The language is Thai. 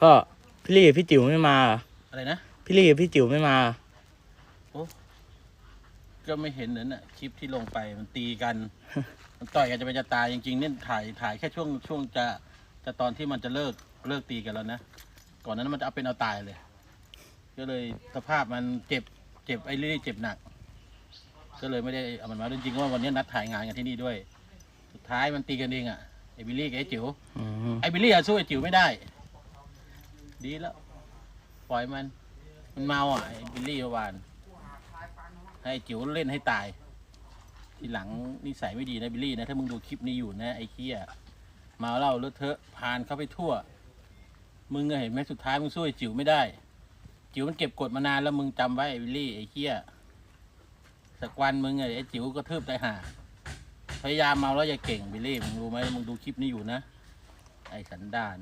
พ่อพี่ลี่กับพี่จิ๋วไม่มาเหรออะไรนะ พี่ลี่กับพี่จิ๋วไม่มาเหรอก็ไม่เห็นนั่นน่ะคลิปที่ลงไปมันตีกัน มันต่อยกันจะเป็นจะตายจริงๆเนี่ยถ่ายถ่ายแค่ช่วงช่วงจะจะตอนที่มันจะเลิกเลิกตีกันแล้วนะก่อนนั้นมันจะเอาเป็นเอาตายเลย ก็เลยสภาพมันเจ็บเจ็บไอ้เรื่อยๆเจ็บหนัก ก็เลยไม่ได้เอามันมาจริงๆว่าวันนี้นัดถ่ายงานกันที่นี่ด้วย สุดท้ายมันตีกันเองอะไอ้บิลลี่กับไอ้จิ๋วอืมไอ้บิลลี่อะสู้ไอ้จิ๋วไม่ได้ ดีแล้ว ปล่อยมัน มันเมาอะไอ้บิลลี่เมื่อวานให้จิ๋วเล่นให้ตาย ทีหลังนิสัยไม่ดีนะบิลลี่นะ ถ้ามึงดูคลิปนี้อยู่นะไอ้เคี้ยเมาเหล้าเลอะเทอะพานเข้าไปทั่ว มึงเห็นไหมสุดท้ายมึงสู้ไอ้จิ๋วไม่ได้ จิ๋วมันเก็บกดมานานแล้วมึงจำไว้ไอ้บิลลี่ไอ้เคี้ยสักวันมึงไอ้จิ๋วก็ทืบตายห่าพยายามเมาแล้วอย่าเก่งบิลลี่มึงรู้ไหมมึงดูคลิปนี้อยู่นะ ไอ้สันดาน